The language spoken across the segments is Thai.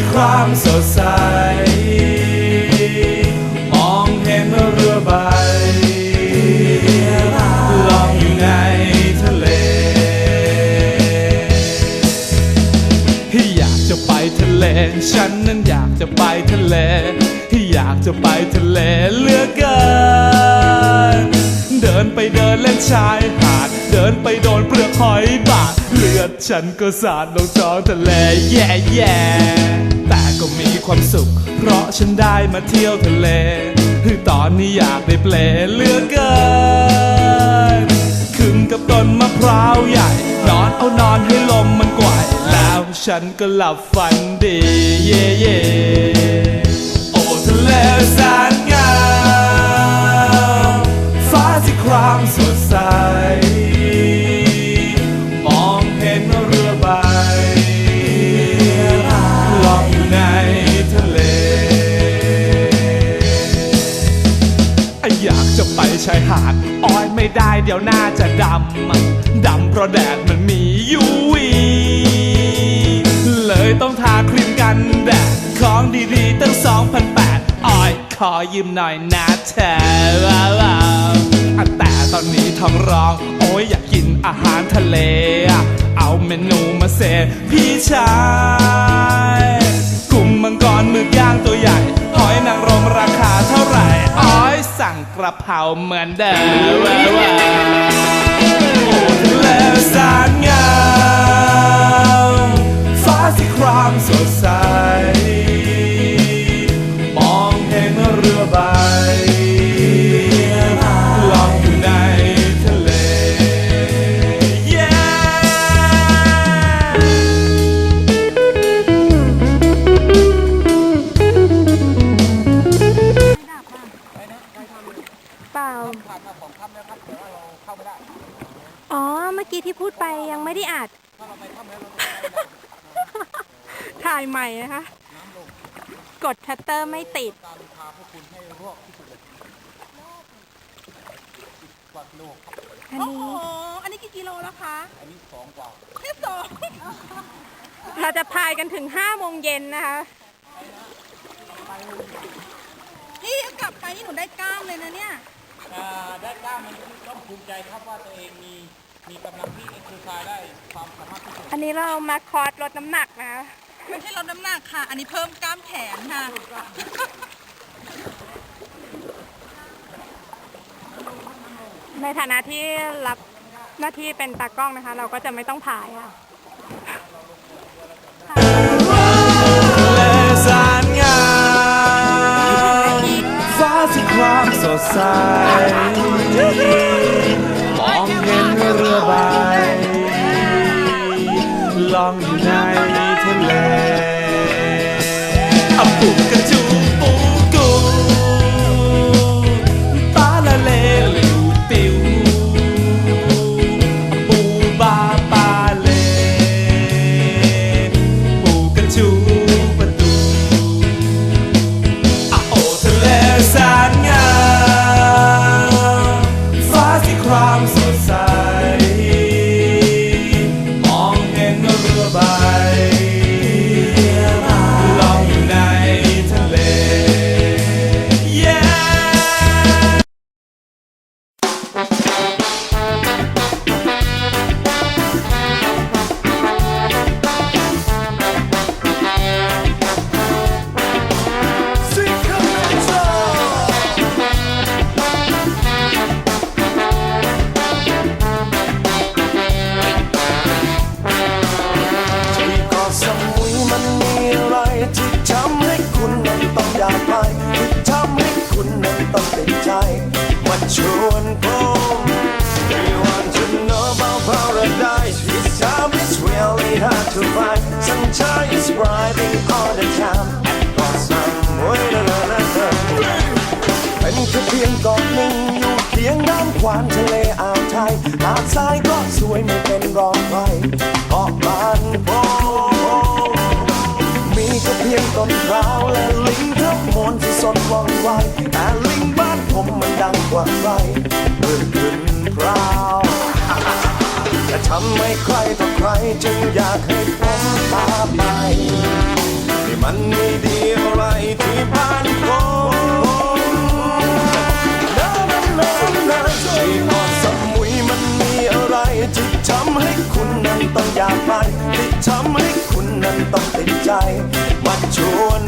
ที่ความสดใส มองเห็นเรือใบลองอยู่ในทะเล ที่อยากจะไปทะเล ฉันนั้นอยากจะไปทะเล ที่อยากจะไปทะเลเลือกเกิน เดินไปเดินเล่นชายหาด เดินไปโดนเปลือกหอยบาดเลือดฉันก็สาดลงท้องทะเลแย่แย่ แต่ก็มีความสุข เพราะฉันได้มาเที่ยวทะเลคือตอนนี้อยากได้เปลเลือเกินขึ้นกับต้นมะพร้าวใหญ่ นอนเอานอนให้ลมมันกวาดแล้วฉันก็หลับฝันดี เย่เย่โอ้ทะเลแสนงาย ชายหาดอ้อยไม่ได้เดี๋ยวหน้าจะดำ ดำเพราะแดดมันมียูวีเลยต้องทาครีมกันแดดของดีๆ ตั้ง 2,008อ้อยขอยืมหน่อยนะเธอว้าวาแต่ตอนนี้ท้องร้อง โอ้ยอยากกินอาหารทะเล เอาเมนูมาเสพพี่ชาย กระเพราเหมือนเดิมว้าวว้าวโอ้ทะเลแสนงามฟ้าสีครามสดใส เปล่าอ๋อ เมื่อกี้ที่พูดไปยังไม่ได้อัดถ่ายใหม่นะคะกดชัตเตอร์ไม่ติดอันโอ้นี้โหอันนี้กี่กิโลแล้วคะอันนี้สองกว่าแค่สองเราจะพายกันถึง5โมงเย็นนะคะ นี่กลับไปนี่หนูได้กล้ามเลยนะเนี่ยอ่า ได้กล้ามมันต้องภูมิใจครับว่าตัวเองมีมีกำลังที่เอ็กซ์ไซส์ได้ความสามารถที่สุดอันนี้เรามาคอร์สลดน้ำหนักนะคะไม่ใช่ลดน้ำหนักค่ะ อันนี้เพิ่มกล้ามแขนค่ะ ในฐานะที่รับหน้าที่เป็นตากล้องนะคะ เราก็จะไม่ต้องพายค่ะทะ สดใสมองเห็นเรือใบล่องอยู่ ชวนผม Do you want to know about paradise? This time is really hard to find. Sunshine is brighting all the time. And got some way, na na na na. เป็นแค่เพียงเกาะหนึ่งอยู่เคียงน้ำขวานทะเลอ่าวไทยหาดทรายก็สวยไม่เป็นรองใครเกาะบ้านผมมีก็เพียงต้นพร้าวและลิงทั้งมวลที่สดว่องไวแต่ลิงบ้า ผมมันดังกว่าใครเพื่อนเพื่นพราวและทำให้ใครต่อใครจึงอยากให้ผมพาไปมันไม่ดีอะไรที่บ้านผมน้ำน้ำน้ำนที่พอสมุยมันมีอะไรที่ทำให้คุณนั้นต้องอยากไปที่ทำให้คุณนั้นต้องติดใจมาชวน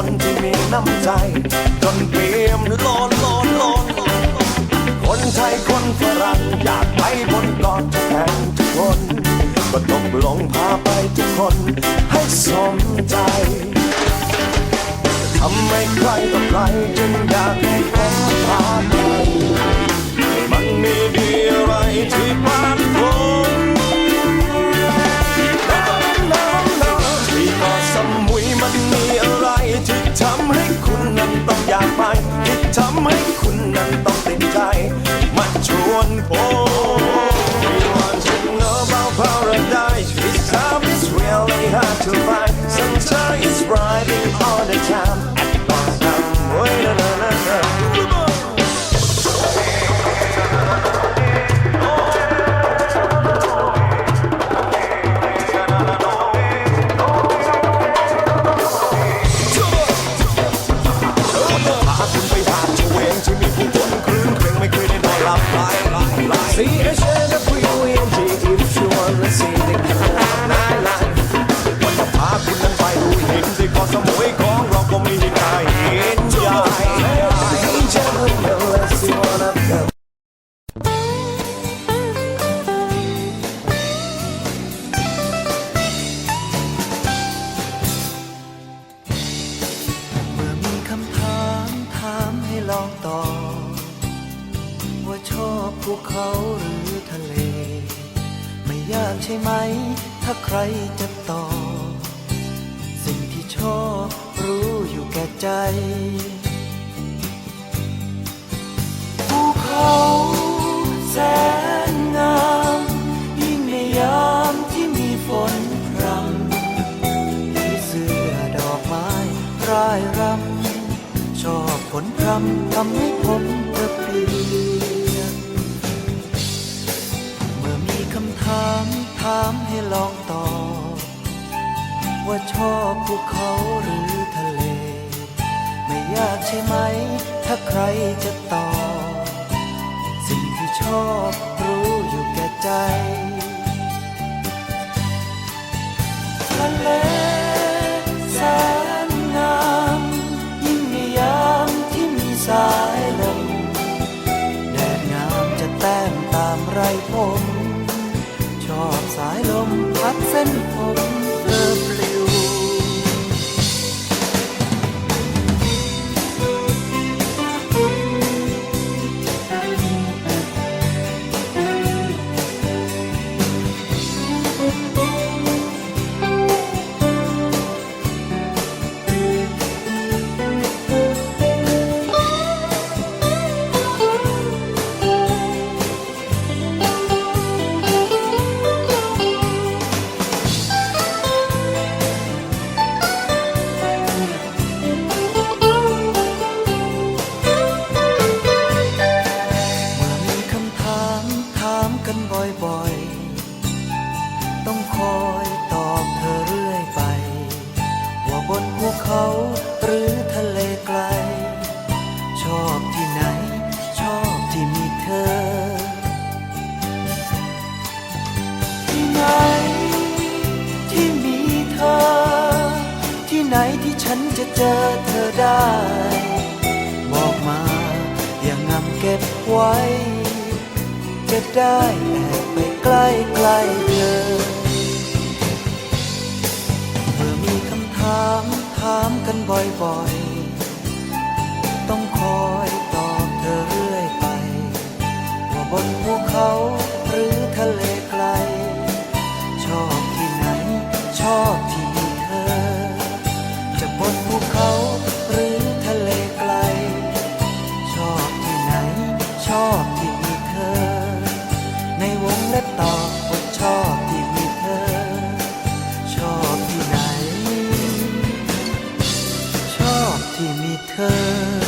คนที่มีน้ำใจจนเปี่ยมล้นล้นล้นคนไทยคนฝรั่งอยากไปบนเกาะแห่งทุกคนก็ตกลองพาไปทุกคนให้สมใจทำให้ใครต่อใครจึงอยากให้ผมพาไป up. ชอบรู้อยู่แก่ใจ and ไว้ จะได้แอบไปใกล้ใกล้เธอ เมื่อมีคำถามถามกันบ่อยๆ ต้องคอยตอบเธอเรื่อยไป ว่าบนภูเขาหรือทะเลไกล ที่มีเธอ